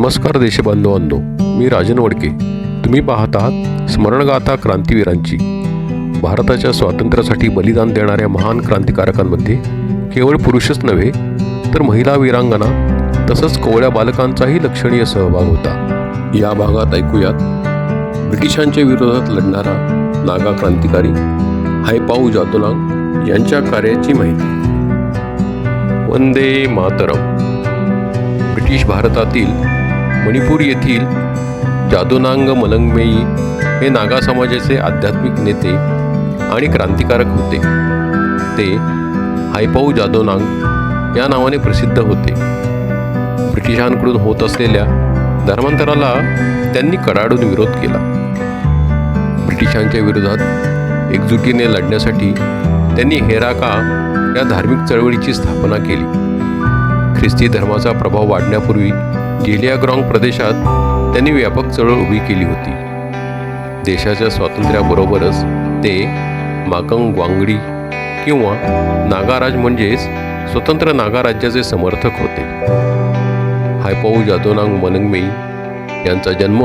नमस्कार देशबांधवांनो मी राजन वडके. तुम्ही पाहत आहात स्मरणगाथा क्रांतीवीरांची. भारताच्या स्वातंत्र्यासाठी बलिदान देणाऱ्या महान क्रांतिकारकांमध्ये केवळ पुरुषच नव्हे तर महिला वीरांगना तसंच कोवळ्या बालकांचाही लक्षणीय सहभाग होता. या भागात ऐकूयात. ब्रिटिशांच्या विरोधात लढणारा नागा क्रांतिकारी हायपाऊ जातोलांग यांच्या कार्याची माहिती. वंदे मातरम. ब्रिटिश भारतातील मणिपूर येथील जादोनांग मलंगमेई हे नागा समाजाचे आध्यात्मिक नेते आणि क्रांतिकारक होते. ते हायपाऊ जादोनांग या नावाने प्रसिद्ध होते. ब्रिटिशांकडून होत असलेल्या धर्मांतराला त्यांनी कडाडून विरोध केला. ब्रिटिशांच्या विरोधात एकजुटीने लढण्यासाठी त्यांनी हेराका या धार्मिक चळवळीची स्थापना केली. ख्रिस्ती धर्माचा प्रभाव वाढण्यापूर्वी जेलियाग्रॉंग प्रदेशात त्यांनी व्यापक चळवळ उभी केली होती. देशाच्या स्वातंत्र्याबरोबरच ते माकंग ग्वांगडी किंवा नागाराज म्हणजेच स्वतंत्र नागा राज्याचे समर्थक होते. हायपाऊ जादोनांग मनंगमेई यांचा जन्म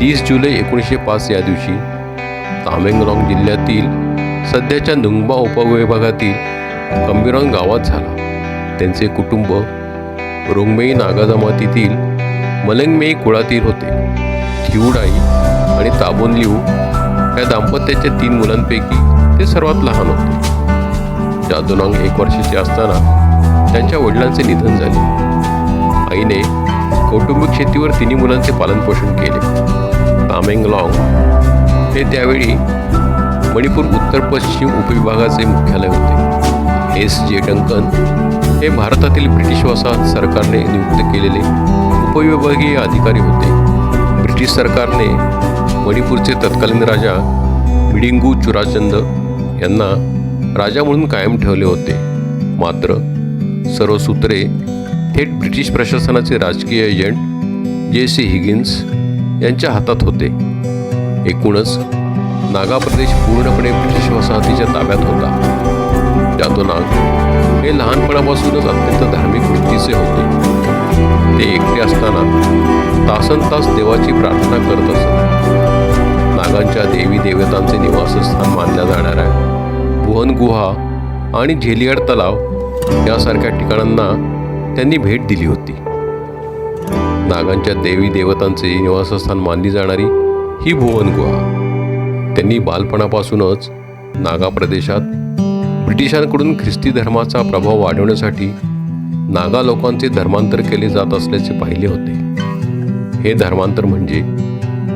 तीस जुलै एकोणीसशे पाच या दिवशी तामेंगलाँग जिल्ह्यातील सध्याच्या नुंगबा उपविभागातील कंबिरॉंग गावात झाला. त्यांचे कुटुंब रोंगमेई नागा जमातीतील मलंगमेई कुळातील होते. थिवडाई आणि ताबोनलिऊ या दाम्पत्याच्या तीन मुलांपैकी ते सर्वात लहान होते. जादोनांग एक वर्षाचे असताना त्यांच्या वडिलांचे निधन झाले. आईने कौटुंबिक शेतीवर तिन्ही मुलांचे पालनपोषण केले. तामेंगलाँग हे त्यावेळी मणिपूर उत्तर पश्चिम उपविभागाचे मुख्यालय होते. एस जे डंकन हे भारतातील ब्रिटिश वसाहत सरकारने नियुक्त केलेले उपविभागीय अधिकारी होते. ब्रिटिश सरकारने मणिपूरचे तत्कालीन राजा मिडिंगू चुराचंद यांना राजा म्हणून कायम ठेवले होते. मात्र सर्व सूत्रे थेट ब्रिटिश प्रशासनाचे राजकीय एजंट जे सी हिगिन्स यांच्या हातात होते. एकूणच नागा प्रदेश पूर्णपणे ब्रिटिश वसाहतीच्या ताब्यात होता. जादोनाग हे लहानपणापासूनच अत्यंत धार्मिक वृत्तीचे होते. ते एकटे असताना तासन तास देवाची प्रार्थना करत असत. नागांच्या देवी देवतांचे निवासस्थान मानल्या जाणाऱ्या भुवन गुहा आणि झेलियाड तलाव यासारख्या ठिकाणांना त्यांनी भेट दिली होती. नागांच्या देवी देवतांचे निवासस्थान मानली जाणारी ही भुवन गुहा त्यांनी बालपणापासूनच नागा प्रदेशात ब्रिटिशांकडून ख्रिस्ती धर्माचा प्रभाव वाढवण्यासाठी नागा लोकांचे धर्मांतर केले जात असल्याचे पाहिले होते. हे धर्मांतर म्हणजे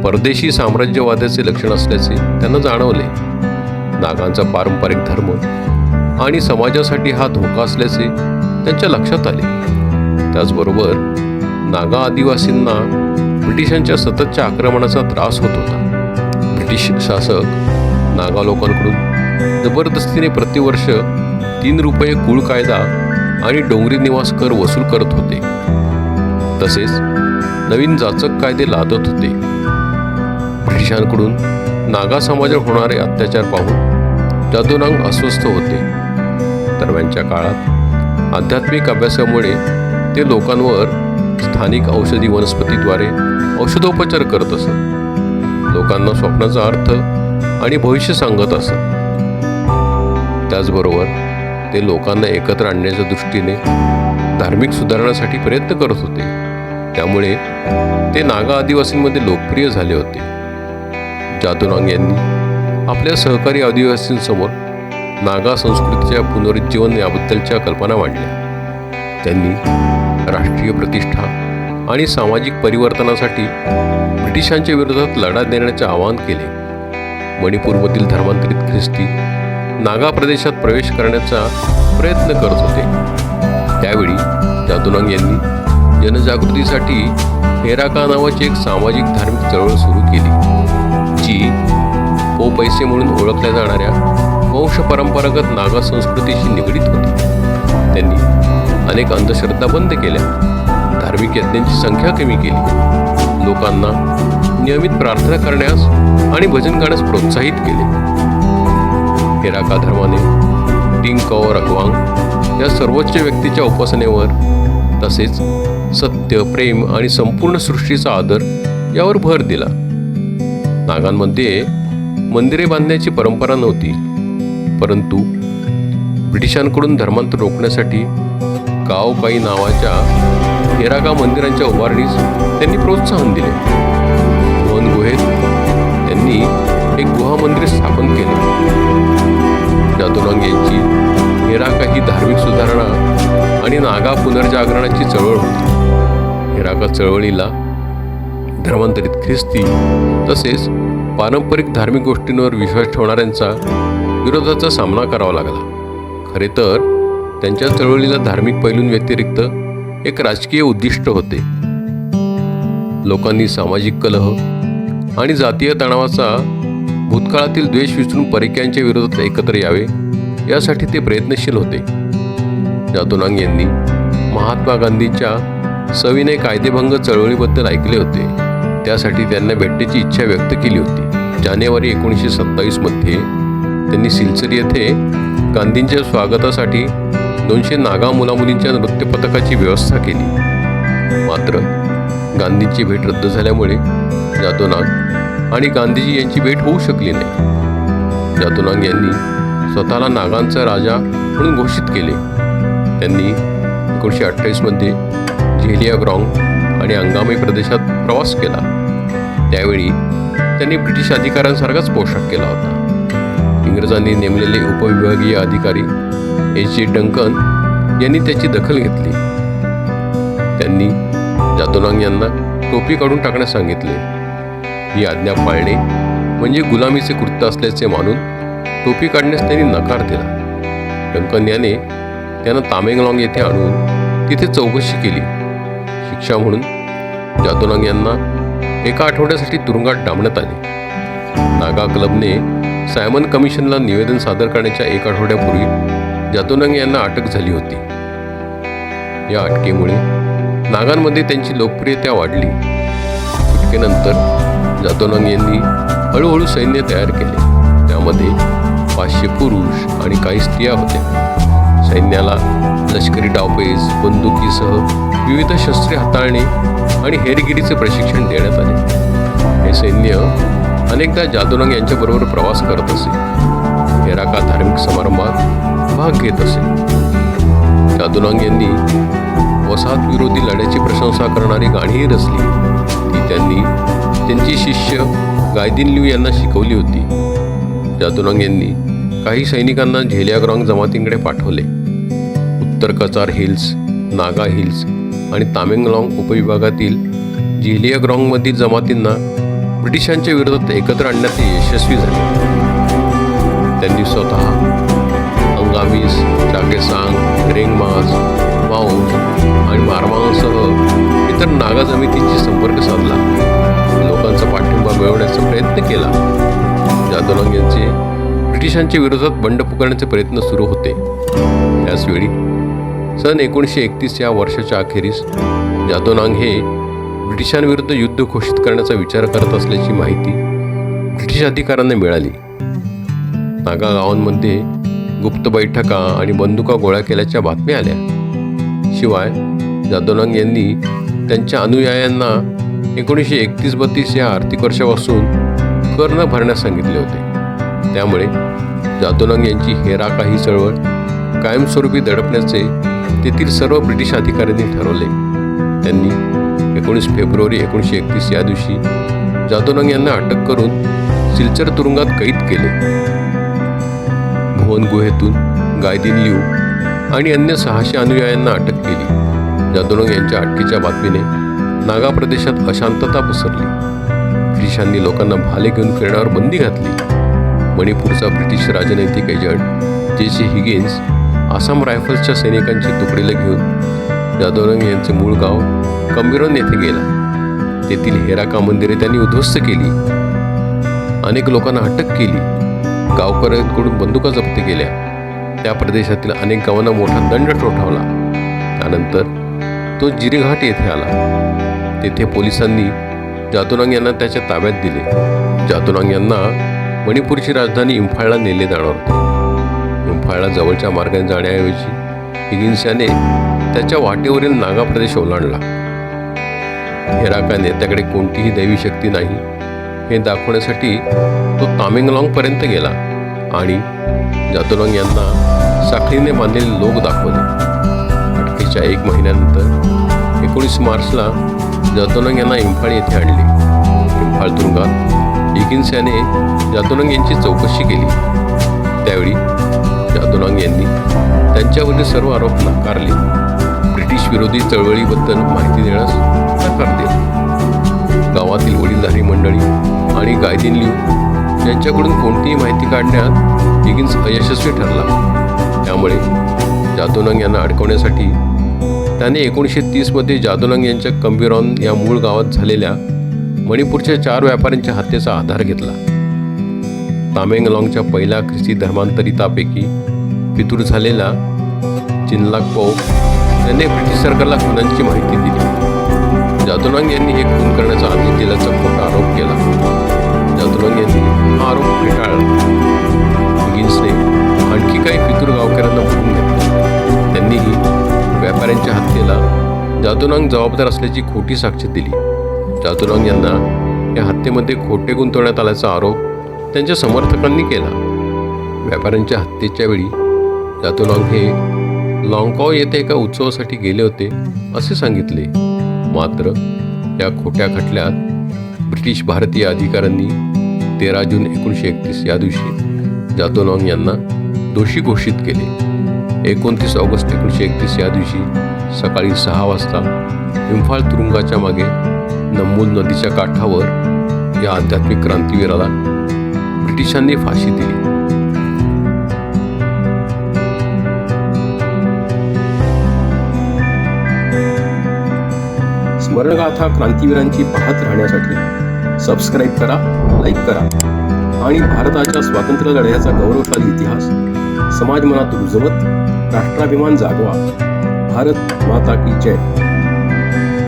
परदेशी साम्राज्यवादाचे लक्षण असल्याचे त्यांना जाणवले. नागांचा पारंपरिक धर्म आणि समाजासाठी हा धोका असल्याचे त्यांच्या लक्षात आले. त्याचबरोबर नागा आदिवासींना ब्रिटिशांच्या सततच्या आक्रमणाचा त्रास होत होता. ब्रिटिश शासक नागा लोकांकडून जबरदस्तीने प्रतिवर्ष तीन रुपये कुळ कायदा आणि डोंगरी निवास कर वसूल करत होते. तसेच नवीन जाचक कायदे लादत होते. ब्रिटिशांकडून नागा समाजावर होणारे अत्याचार पाहून जादोनांग अस्वस्थ होते. दरम्यानच्या काळात आध्यात्मिक अभ्यासामुळे ते लोकांवर स्थानिक औषधी वनस्पतीद्वारे औषधोपचार करत असत. लोकांना स्वप्नाचा अर्थ आणि भविष्य सांगत असत. त्याचबरोबर ते लोकांना एकत्र आणण्याच्या दृष्टीने धार्मिक सुधारणासाठी प्रयत्न करत होते. त्यामुळे ते नागा आदिवासींमध्ये लोकप्रिय झाले होते. जादुरांग यांनी आपल्या सहकारी आदिवासींसमोर नागा संस्कृतीच्या पुनरुज्जीवन याबद्दलच्या कल्पना मांडल्या. त्यांनी राष्ट्रीय प्रतिष्ठा आणि सामाजिक परिवर्तनासाठी ब्रिटिशांच्या विरोधात लढा देण्याचे आवाहन केले. मणिपूरमधील धर्मांतरित ख्रिस्ती नागा प्रदेशात प्रवेश करण्याचा प्रयत्न करत होते. त्यावेळी जादुनांग यांनी जनजागृतीसाठी हेराका नावाची एक सामाजिक धार्मिक चळवळ सुरू केली जी पो पैसे म्हणून ओळखल्या जाणाऱ्या वंश परंपरागत नागा संस्कृतीशी निगडीत होती. त्यांनी अनेक अंधश्रद्धा बंद केल्या धार्मिक यज्ञांची संख्या कमी केली. लोकांना नियमित प्रार्थना करण्यास आणि भजन गाण्यास प्रोत्साहित केले. हेराका धर्माने टिंग कौ या सर्वोच्च व्यक्तीच्या उपासनेवर तसेच सत्य प्रेम आणि संपूर्ण सृष्टीचा आदर यावर भर दिला. नागांमध्ये मंदिरे बांधण्याची परंपरा नव्हती परंतु ब्रिटिशांकडून धर्मांतर रोखण्यासाठी गावकाई नावाच्या हेरागा मंदिरांच्या उभारणीस त्यांनी प्रोत्साहन दिले. मोहन गुहेत त्यांनी एक गुहा मंदिर स्थापन केले. जादूनांग यांची हेराका ही धार्मिक सुधारणा आणि नागा पुनर्जागरणाची चळवळ होती. हिराका चळवळीला धर्मांतरित ख्रिस्ती तसेच पारंपरिक धार्मिक गोष्टींवर विश्वास ठेवणाऱ्यांचा विरोधाचा सामना करावा लागला. खरे तर त्यांच्या चळवळीला धार्मिक पैलूंव्यतिरिक्त एक राजकीय उद्दिष्ट होते. लोकांनी सामाजिक कलह आणि जातीय तणावाचा भूतकाळातील द्वेष विसरून परिक्यांच्या विरोधात एकत्र यावे यासाठी ते प्रयत्नशील होते. जातोनांग यांनी महात्मा गांधींच्या सविनय कायदेभंग चळवळीबद्दल ऐकले होते. त्यासाठी त्यांना भेटण्याची इच्छा व्यक्त केली होती. जानेवारी एकोणीसशे सत्तावीसमध्ये त्यांनी सिलचर येथे गांधींच्या स्वागतासाठी दोनशे नागा मुलामुलींच्या नृत्य पथकाची व्यवस्था केली. मात्र गांधींची भेट रद्द झाल्यामुळे जादोनाग आणि गांधीजी यांची भेट होऊ शकली नाही. जादोनाग यांनी स्वतःला नागांचा राजा म्हणून घोषित केले. त्यांनी एकोणीसशे अठ्ठावीसमध्ये झेलियाग्रॉंग आणि अंगामी प्रदेशात प्रवास केला. त्यावेळी त्यांनी ब्रिटिश अधिकाऱ्यांसारखाच पोशाख केला होता. इंग्रजांनी नेमलेले उपविभागीय अधिकारी एच जी डंकन यांनी त्याची दखल घेतली. त्यांनी जादोलांग यांना टोपी काढून टाकण्यास सांगितले. ही आज्ञा पाळणे म्हणजे गुलामीचे कृत्य असल्याचे मानून टोपी काढण्यास त्यांनी नकार दिला. डंकन याने त्यांना तामेंगलाँग येथे आणून तिथे चौकशी केली. शिक्षा म्हणून जादोनांग यांना एका आठवड्यासाठी तुरुंगात डांबण्यात आले. नागा क्लबने सायमन कमिशनला निवेदन सादर करण्याच्या एक आठवड्यापूर्वी जादोनांग यांना अटक झाली होती. या अटकेमुळे नागांमध्ये त्यांची लोकप्रियता वाढली. सुटकेनंतर जादोनांग यांनी हळूहळू सैन्य तयार केले. त्यामध्ये पाचशे पुरुष आणि काही स्त्रिया होत्या. सैन्याला लष्करी डावपेज बंदुकीसह विविध शस्त्रे हाताळणे आणि हेरगिरीचे प्रशिक्षण देण्यात आले. हे सैन्य अनेकदा जादोनांग यांच्याबरोबर प्रवास करत असे. हेराका धार्मिक समारंभात भाग घेत असे. जादोनांग यांनी वसाहत विरोधी लढ्याची प्रशंसा करणारी गाणीही रचली. ती त्यांनी त्यांची शिष्य गायदिन लिव यांना शिकवली होती. जादोनांग यांनी काही सैनिकांना झेलियाग्रॉंग जमातींकडे पाठवले. उत्तर कचार हिल्स नागा हिल्स आणि तामेंगलाँग उपविभागातील झेलियाग्रॉंगमधील जमातींना ब्रिटिशांच्या विरोधात एकत्र आणण्यात ते यशस्वी झाले. त्यांनी स्वतः अंगामीस चागेसांग रेंगमास माऊस आणि मारमांसह इतर नागा जमितींशी संपर्क साधला. लोकांचा पाठिंबा मिळवण्याचा प्रयत्न केला. जादोनांग यांचे ब्रिटिशांच्या विरोधात बंड पुकारण्याचे प्रयत्न सुरू होते. त्याचवेळी सन एकोणीसशे एकतीस या वर्षाच्या अखेरीस जादोनांग हे ब्रिटिशांविरुद्ध युद्ध घोषित करण्याचा विचार करत असल्याची माहिती ब्रिटिश अधिकाऱ्यांना मिळाली. नागा गावांमध्ये गुप्त बैठका आणि बंदुका गोळा केल्याच्या बातम्या आल्या. शिवाय जादोनांग यांनी त्यांच्या अनुयायांना एकोणीसशे एकतीस बत्तीस या आर्थिक वर्षापासून कर न भरण्यास सांगितले होते. त्यामुळे जादोनांग यांची हेराका ही चळवळ कायमस्वरूपी दडपण्याचे तेथील सर्व ब्रिटिश अधिकाऱ्यांनी ठरवले. त्यांनी एकोणीस फेब्रुवारी एकोणीसशे एकतीस या दिवशी जादोनांग यांना अटक करून सिलचर तुरुंगात कैद केले. भुवन गुहेतून गायदिन लिऊ आणि अन्य सहाशे अनुयायांना अटक केली. जादोनंग यांच्या अटकेच्या बातमीने नागा प्रदेशात अशांतता पसरली. ब्रिटिशांनी लोकांना भाले घेऊन फिरण्यावर बंदी घातली. मणिपूरचा ब्रिटिश राजनैतिक agent J C Higgins Assam रायफल्सच्या सैनिकांची तुकडीला घेऊन जादवरंग यांचे मूळ गाव कंबिरोन येथे गेला. तेथील हेराका मंदिरे त्यांनी उद्ध्वस्त केली. अनेक लोकांना अटक केली. गावकऱ्यांकडून बंदुका जप्त केल्या. त्या प्रदेशातील अनेक गावांना मोठा दंड ठोठावला. त्यानंतर तो जिरेघाट येथे आला. तेथे पोलिसांनी जातुनांग यांना त्याच्या ताब्यात दिले. जातुनांग यांना मणिपूरची राजधानी इम्फाळला नेले जाणार होते. इम्फाळला जवळच्या मार्गाने जाण्याऐवजी हिगिन्स याने त्याच्या वाटेवरील नागा प्रदेश ओलांडला. हेराकाने नेत्याकडे कोणतीही दैवी शक्ती नाही हे दाखवण्यासाठी तो तामेंगलाँगपर्यंत गेला आणि जातुरांग यांना साखळीने बांधलेले लोक दाखवले. अटकेच्या एक महिन्यानंतर एकोणीस मार्चला जातोलॉंग यांना इम्फाळ येथे आणले. इम्फाळ तुरुंगात हिगिन्स याने यांची चौकशी केली. त्यावेळी जातोलंग यांनी त्यांच्यावरील सर्व आरोप नाकारले. ब्रिटिश विरोधी चळवळीबद्दल माहिती देण्यास नकार दिला. गावातील वडीलधारी मंडळी आणि गायदीन लिव यांच्याकडून कोणतीही माहिती काढण्यात हिगिन्स अयशस्वी ठरला. त्यामुळे जातोलंग यांना अडकवण्यासाठी त्याने एकोणीसशे तीसमध्ये जादुलंग यांच्या कंबिरॉन या मूळ गावात झालेल्या मणिपूरच्या चार व्यापाऱ्यांच्या हत्येचा आधार घेतला. तामेंगलाँगच्या पहिल्या ख्रिस्ती धर्मांतरितापैकी फितूर झालेला चिनलाक पौ यांनी ब्रिटिश सरकारला खुनांची माहिती दिली. जादुलंग यांनी हे खून करण्याचा आदेश दिल्याचा खोटा आरोप केला. जादोनांग यांनी हा आरोप फेटाळला. जातुनांग जबाबदार असल्याची खोटी साक्ष दिली. जातुनांग यांना या हत्येमध्ये खोटे गुंतवण्यात आल्याचा आरोप त्यांच्या समर्थकांनी केला. व्यापाऱ्यांच्या हत्येच्या वेळी जातुनांग हे लाँगकाव येथे एका उत्सवासाठी गेले होते असे सांगितले. मात्र या खोट्या खटल्यात ब्रिटिश भारतीय अधिकाऱ्यांनी तेरा जून एकोणीसशे एकतीस या दिवशी जातोनॉंग यांना दोषी घोषित केले. एकोणतीस ऑगस्ट एकोणीसशे एकतीस या दिवशी सकाळी सहा वाजता इम्फाळ तुरुंगाच्या मागे नमूल नदीच्या काठावर या आध्यात्मिक क्रांतीवीराला ब्रिटिशांनी फाशी दिली. स्मरणगाथा क्रांतीवीरांची पाहत राहण्यासाठी सबस्क्राईब करा लाईक करा आणि भारताच्या स्वातंत्र्य लढ्याचा गौरवशाली इतिहास समाज मनात रुजवत राष्ट्राभिमान जागवा. भारत माता की जय.